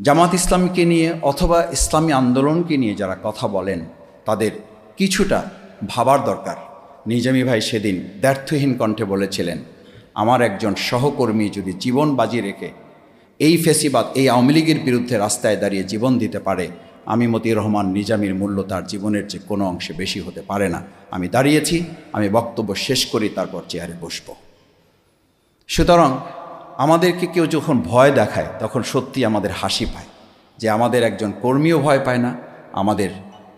জামাত ইসলামকে নিয়ে অথবা ইসলামী আন্দোলনকে নিয়ে যারা কথা বলেন, তাদের কিছুটা ভাবার দরকার। নিজামী ভাই সেদিন দ্ব্যর্থহীন কণ্ঠে বলেছিলেন, আমার একজন সহকর্মী যদি জীবন বাজি রেখে এই ফেসিবাদ, এই আওয়ামী লীগের বিরুদ্ধে রাস্তায় দাঁড়িয়ে জীবন দিতে পারে, আমি মতিউর রহমান নিজামীর মূল্য তার জীবনের যে কোনো অংশে বেশি হতে পারে না। আমি দাঁড়িয়েছি, আমি বক্তব্য শেষ করি, তারপর চেয়ারে বসবো। সুতরাং আমাদেরকে কেউ যখন ভয় দেখায়, তখন সত্যি আমাদের হাসি পায়। যে আমাদের একজন কর্মীও ভয় পায় না, আমাদের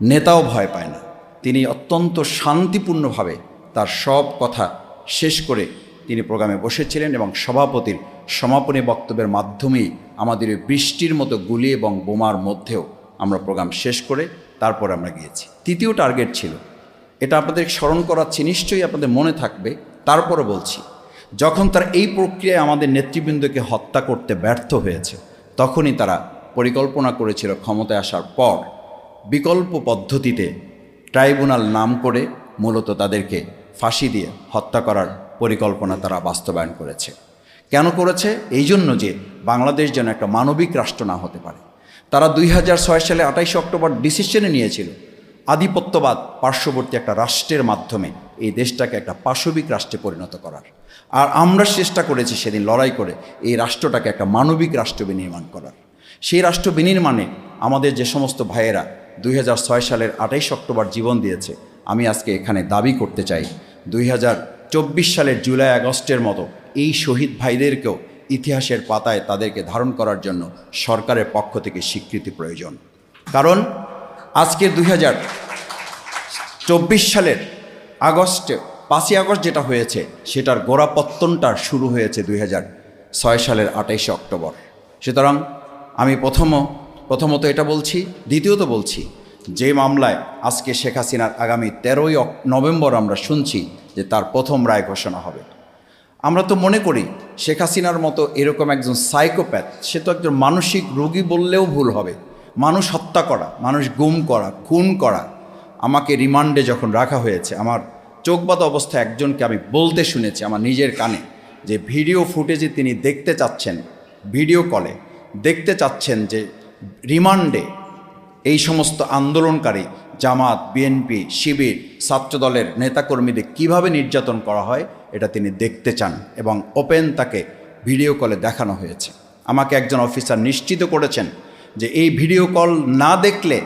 নেতাও ভয় পায় না। তিনি অত্যন্ত শান্তিপূর্ণভাবে তার সব কথা শেষ করে তিনি প্রোগ্রামে বসেছিলেন এবং সভাপতির সমাপনী বক্তব্যের মাধ্যমেই আমাদের বৃষ্টির মতো গুলি এবং বোমার মধ্যেও আমরা প্রোগ্রাম শেষ করে তারপর আমরা গিয়েছি। তৃতীয় টার্গেট ছিল, এটা আপনাদের স্মরণ করাচ্ছি, নিশ্চয়ই আপনাদের মনে থাকবে, তারপরও বলছি যখন তারা এই প্রক্রিয়ায় আমাদের নেতৃবৃন্দকে হত্যা করতে ব্যর্থ হয়েছে, তখনই তারা পরিকল্পনা করেছিল ক্ষমতায় আসার পর বিকল্প পদ্ধতিতে ট্রাইব্যুনাল নাম করে মূলত তাদেরকে ফাঁসি দিয়ে হত্যা করার পরিকল্পনা তারা বাস্তবায়ন করেছে। কেন করেছে? এই জন্য যে বাংলাদেশ যেন একটা মানবিক রাষ্ট্র না হতে পারে। তারা দুই হাজার ছয় সালে আঠাইশে অক্টোবর ডিসিশনে নিয়েছিল আধিপত্যবাদ পার্শ্ববর্তী একটা রাষ্ট্রের মাধ্যমে এই দেশটাকে একটা পাশবিক রাষ্ট্রে পরিণত করার। আর আমরা চেষ্টা করেছি সেদিন লড়াই করে এই রাষ্ট্রটাকে একটা মানবিক রাষ্ট্র বিনির্মাণ করার। সেই রাষ্ট্র বিনির্মাণে আমাদের যে সমস্ত ভাইয়েরা দুই হাজার ছয় সালের আঠাইশ অক্টোবর জীবন দিয়েছে, আমি আজকে এখানে দাবি করতে চাই, দুই হাজার চব্বিশ সালের জুলাই আগস্টের মতো এই শহীদ ভাইদেরকেও ইতিহাসের পাতায় তাদেরকে ধারণ করার জন্য সরকারের পক্ষ থেকে স্বীকৃতি প্রয়োজন। কারণ আজকে দুই চব্বিশ সালের আগস্টে, পাঁচই আগস্ট যেটা হয়েছে, সেটার গোড়াপত্তনটা শুরু হয়েছে দুই ছয় সালের আঠাইশে অক্টোবর। সুতরাং আমি প্রথম, প্রথমত এটা বলছি, দ্বিতীয়ত বলছি, যে মামলায় আজকে শেখ হাসিনার আগামী তেরোই নভেম্বর আমরা শুনছি যে তার প্রথম রায় ঘোষণা হবে। আমরা তো মনে করি, শেখ হাসিনার মতো এরকম একজন সাইকোপ্যাথ, সে তো একজন মানসিক রোগী বললেও ভুল হবে। মানুষ হত্যা করা, মানুষ গুম করা, খুন করা আমাকে রিমান্ডে যখন রাখা হয়েছে, আমার চোখবাদ অবস্থায় একজনকে আমি বলতে শুনেছি আমার নিজের কানে যে ভিডিও ফুটেজে তিনি দেখতে চাচ্ছেন, ভিডিও কলে দেখতে চাচ্ছেন যে রিমান্ডে এই সমস্ত আন্দোলনকারী জামাত, বিএনপি, শিবির ছাত্রদলের নেতাকর্মীদের কীভাবে নির্যাতন করা হয়, এটা তিনি দেখতে চান এবং ওপেন তাকে ভিডিও কলে দেখানো হয়েছে। আমাকে একজন অফিসার নিশ্চিত করেছেন যে এই ভিডিও কল না দেখলে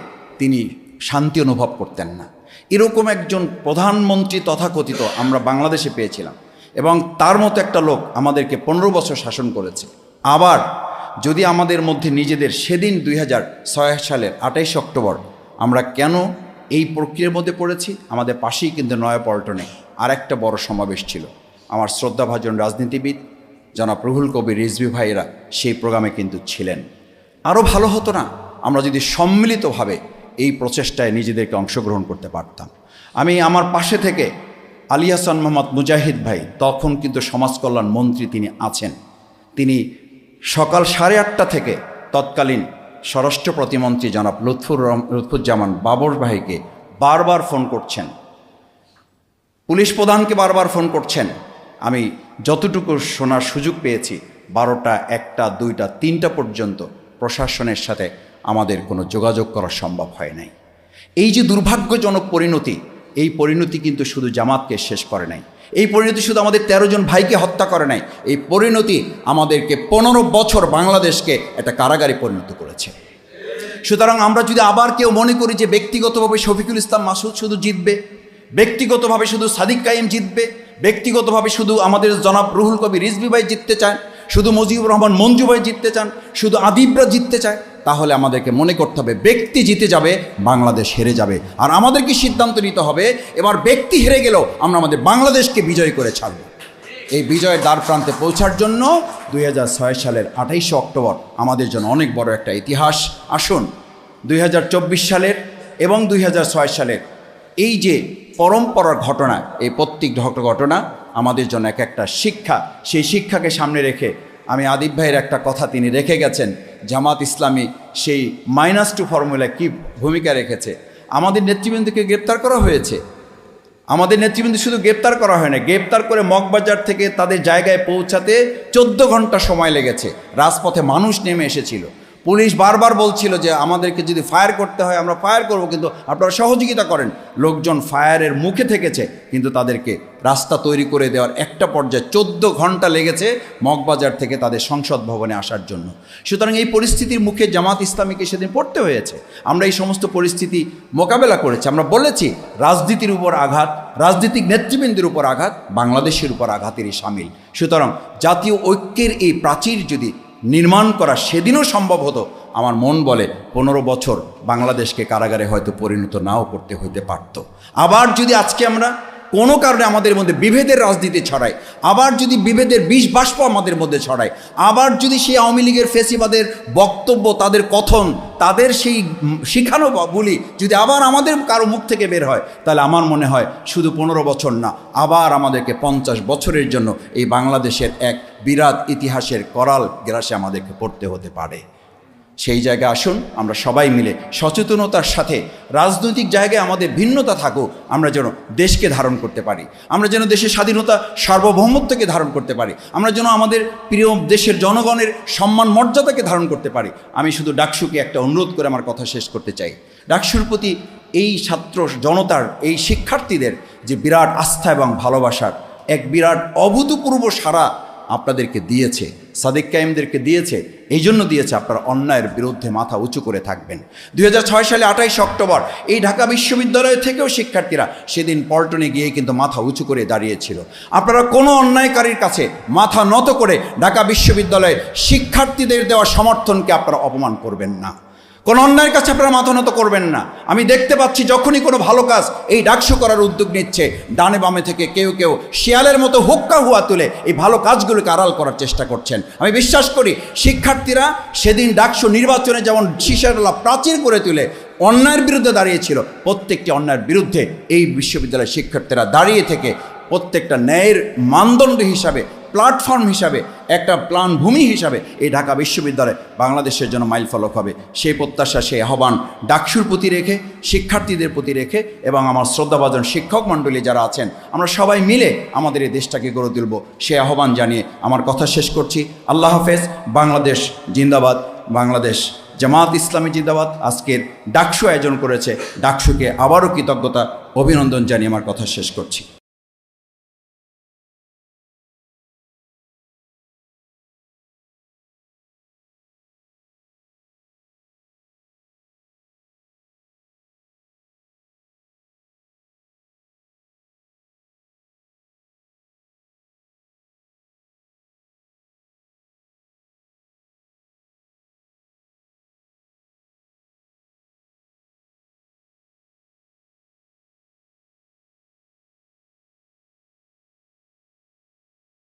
তিনি শান্তি অনুভব করতেন না। এরকম একজন প্রধানমন্ত্রী তথাকথিত আমরা বাংলাদেশে পেয়েছিলাম এবং তার মতো একটা লোক আমাদেরকে পনেরো বছর শাসন করেছে। আবার যদি আমাদের মধ্যে নিজেদের সেদিন দুই হাজার ছয় সালের আঠাইশে অক্টোবর আমরা কেন এই প্রক্রিয়ার মধ্যে পড়েছি, আমাদের পাশেই কিন্তু নয়াপল্টনে আর একটা বড় সমাবেশ ছিল। আমার শ্রদ্ধাভাজন রাজনীতিবিদ জনাব প্রহুল কবির রিজভি ভাইয়েরা সেই প্রোগ্রামে কিন্তু ছিলেন। আরও ভালো হতো না, আমরা যদি সম্মিলিতভাবে এই প্রচেষ্টায় নিজেদেরকে অংশগ্রহণ করতে পারতাম। আমি আমার পাশে থেকে আলী হাসান মোহাম্মদ মুজাহিদ ভাই, তখন কিন্তু সমাজ কল্যাণ মন্ত্রী তিনি আছেন। তিনি সকাল সাড়ে আটটা থেকে তৎকালীন স্বরাষ্ট্র প্রতিমন্ত্রী জনাব লুৎফুর লুৎফুজ্জামান বাবর ভাইকে বারবার ফোন করছেন। পুলিশ প্রধানকে বারবার ফোন করছেন। আমি যতটুকু শোনার সুযোগ পেয়েছি, বারোটা, একটা, দুইটা, তিনটা পর্যন্ত প্রশাসনের সাথে আমাদের কোনো যোগাযোগ করা সম্ভব হয় নাই। এই যে দুর্ভাগ্যজনক পরিণতি, এই পরিণতি কিন্তু শুধু জামাতকে শেষ করে নাই। এই পরিণতি শুধু আমাদের তেরো জন ভাইকে হত্যা করে নাই। এই পরিণতি আমাদেরকে পনেরো বছর বাংলাদেশকে একটা কারাগারে পরিণত করেছে। সুতরাং আমরা যদি আবার কেউ মনে করি যে ব্যক্তিগতভাবে শফিকুল ইসলাম মাসুদ শুধু জিতবে, ব্যক্তিগতভাবে শুধু সাদিক কাইম জিতবে, ব্যক্তিগতভাবে শুধু আমাদের জনাব রুহুল কবি রিজবি ভাই জিততে চান, শুধু মুজিবুর রহমান মঞ্জু ভাই জিততে চান, শুধু আদিবরা জিততে চায় তাহলে আমাদেরকে মনে করতে হবে, ব্যক্তি জিতে যাবে, বাংলাদেশ হেরে যাবে। আর আমাদেরকে সিদ্ধান্ত নিতে হবে, এবার ব্যক্তি হেরে গেলেও আমরা আমাদের বাংলাদেশকে বিজয় করে ছাড়ব। এই বিজয়ের দ্বার প্রান্তে পৌঁছার জন্য দুই হাজার ছয় সালের আঠাইশে অক্টোবর আমাদের জন্য অনেক বড় একটা ইতিহাস। আসুন, দুই হাজার চব্বিশ সালের এবং দুই হাজার ছয় সালের এই যে পরম্পরার ঘটনা, এই প্রত্যেক ঘটনা আমাদের জন্য এক একটা শিক্ষা। সেই শিক্ষাকে সামনে রেখে আমি আদিব ভাইয়ের একটা কথা তিনি রেখে গেছেন। জামাত ইসলামী সেই মাইনাস টু ফর্মুলায় কী ভূমিকা রেখেছে? আমাদের নেতৃবৃন্দকে গ্রেপ্তার করা হয়েছে। আমাদের নেতৃবৃন্দ শুধু গ্রেপ্তার করা হয় না, গ্রেপ্তার করে মগবাজার থেকে তাদের জায়গায় পৌঁছাতে চোদ্দ ঘণ্টা সময় লেগেছে। রাজপথে মানুষ নেমে এসেছিল। পুলিশ বারবার বলছিল যে আমাদেরকে যদি ফায়ার করতে হয়, আমরা ফায়ার করব, কিন্তু আপনারা সহযোগিতা করেন। লোকজন ফায়ারের মুখে থেকেছে, কিন্তু তাদেরকে রাস্তা তৈরি করে দেওয়ার একটা পর্যায়ে চোদ্দ ঘণ্টা লেগেছে মগবাজার থেকে তাদের সংসদ ভবনে আসার জন্য। সুতরাং এই পরিস্থিতির মুখে জামাত ইসলামীকে সেদিন পড়তে হয়েছে। আমরা এই সমস্ত পরিস্থিতি মোকাবেলা করেছি। আমরা বলেছি, রাজনীতির উপর আঘাত, রাজনৈতিক নেতৃবৃন্দের উপর আঘাত, বাংলাদেশের উপর আঘাতেরই সামিল। সুতরাং জাতীয় ঐক্যের এই প্রাচীর যদি নির্মাণ করা সেদিনও সম্ভব হতো। আমার মন বলে পনেরো বছর বাংলাদেশকে কারাগারে হয়তো পরিণত নাও করতে হইতে পারত। আবার যদি আজকে আমরা কোনো কারণে আমাদের মধ্যে বিভেদের রাজনীতি ছড়ায়। আবার যদি বিভেদের বিষ বাষ্প আমাদের মধ্যে ছড়ায়, আবার যদি সেই আওয়ামী লীগের ফেসিবাদের বক্তব্য, তাদের কথন, তাদের সেই শিখানো বলি যদি আবার আমাদের কারও মুখ থেকে বের হয়, তাহলে আমার মনে হয় শুধু পনেরো বছর না, আবার আমাদেরকে পঞ্চাশ বছরের জন্য এই বাংলাদেশের এক বিরাট ইতিহাসের করাল গ্রাসে আমাদেরকে পড়তে হতে পারে। সেই জায়গায় আসুন, আমরা সবাই মিলে সচেতনতার সাথে রাজনৈতিক জায়গায় আমাদের ভিন্নতা থাকুক, আমরা যেন দেশকে ধারণ করতে পারি। আমরা যেন দেশের স্বাধীনতা সার্বভৌমত্বকে ধারণ করতে পারি। আমরা যেন আমাদের প্রিয় দেশের জনগণের সম্মান, মর্যাদাকে ধারণ করতে পারি। আমি শুধু ডাকসুকে একটা অনুরোধ করে আমার কথা শেষ করতে চাই। ডাকসুর প্রতি এই ছাত্র জনতার, এই শিক্ষার্থীদের যে বিরাট আস্থা এবং ভালোবাসার, এক বিরাট অভূতপূর্ব সারা আপনাদেরকে দিয়েছে, সাদিক কাইমদেরকে দিয়েছে এই জন্য দিয়েছে আপনারা অন্যায়ের বিরুদ্ধে মাথা উঁচু করে থাকবেন। দুই হাজার ছয় সালে আঠাইশ অক্টোবর, এই ঢাকা বিশ্ববিদ্যালয় থেকেও শিক্ষার্থীরা সেদিন পল্টনে গিয়ে কিন্তু মাথা উঁচু করে দাঁড়িয়েছিল। আপনারা কোনো অন্যায়কারীর কাছে মাথা নত করে ঢাকা বিশ্ববিদ্যালয়ের শিক্ষার্থীদের দেওয়া সমর্থনকে আপনারা অপমান করবেন না। কোনো অন্যায়ের কাছে আপনারা মাথা নত করবেন না। আমি দেখতে পাচ্ছি যখনই কোনো ভালো কাজ এই ডাকসু করার উদ্যোগ নিচ্ছে, ডানে বামে থেকে কেউ কেউ শিয়ালের মতো হুক্কা হুয়া তুলে এই ভালো কাজগুলোকে আড়াল করার চেষ্টা করছেন। আমি বিশ্বাস করি শিক্ষার্থীরা সেদিন ডাকসু নির্বাচনে যেমন শিশারলা প্রাচীর করে তুলে অন্যায়ের বিরুদ্ধে দাঁড়িয়েছিল, প্রত্যেকটি অন্যায়ের বিরুদ্ধে এই বিশ্ববিদ্যালয়ের শিক্ষার্থীরা দাঁড়িয়ে থেকে প্রত্যেকটা ন্যায়ের মানদণ্ড হিসাবে প্ল্যাটফর্ম হিসাবে, একটা প্লান ভূমি হিসাবে এই ঢাকা বিশ্ববিদ্যালয় বাংলাদেশের জন্য মাইল ফলক হবে। সেই প্রত্যাশা, সেই আহ্বান ডাকসুর প্রতি রেখে, শিক্ষার্থীদের প্রতি রেখে এবং আমার শ্রদ্ধাভাজন শিক্ষক মণ্ডলী যারা আছেন, আমরা সবাই মিলে আমাদের এই দেশটাকে গড়ে তুলব। সেই আহ্বান জানিয়ে আমার কথা শেষ করছি। আল্লাহ হাফেজ। বাংলাদেশ জিন্দাবাদ। বাংলাদেশ জামাত ইসলামী জিন্দাবাদ। আজকের ডাকসু আয়োজন করেছে। ডাকসুকে আবারও কৃতজ্ঞতা, অভিনন্দন জানিয়ে আমার কথা শেষ করছি।